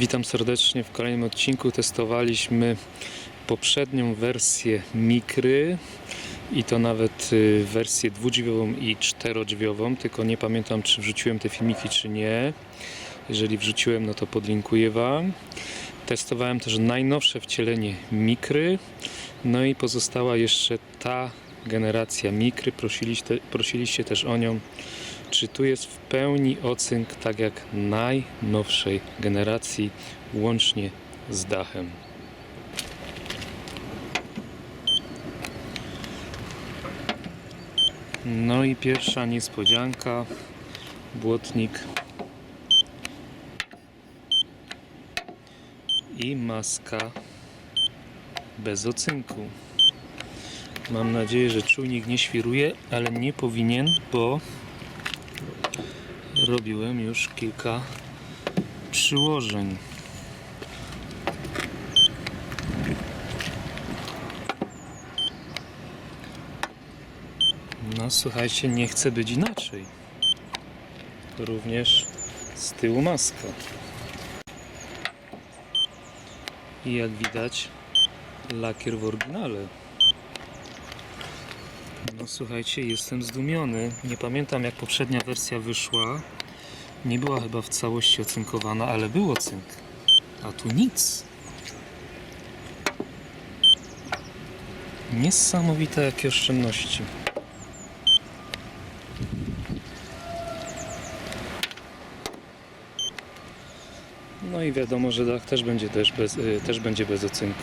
Witam serdecznie. W kolejnym odcinku testowaliśmy poprzednią wersję Mikry i to nawet y, wersję dwudźwiową i czterodźwiową, tylko nie pamiętam czy wrzuciłem te filmiki czy nie. Jeżeli wrzuciłem, no to podlinkuję Wam. Testowałem też najnowsze wcielenie Mikry, no i pozostała jeszcze ta generacja Mikry. Prosiliście, prosiliście też o nią czy tu jest w pełni ocynk tak jak najnowszej generacji, łącznie z dachem. No i pierwsza niespodzianka, błotnik i maska bez ocynku. Mam nadzieję, że czujnik nie świruje, ale nie powinien, bo robiłem już kilka przyłożeń. No słuchajcie, nie chce być inaczej. Również z tyłu maska. I jak widać, lakier w oryginale. No słuchajcie, jestem zdumiony. Nie pamiętam jak poprzednia wersja wyszła. Nie była chyba w całości ocynkowana, ale był ocynk. A tu nic. Niesamowite jakie oszczędności. No i wiadomo, że dach też będzie też bez, y, też będzie bez ocynku.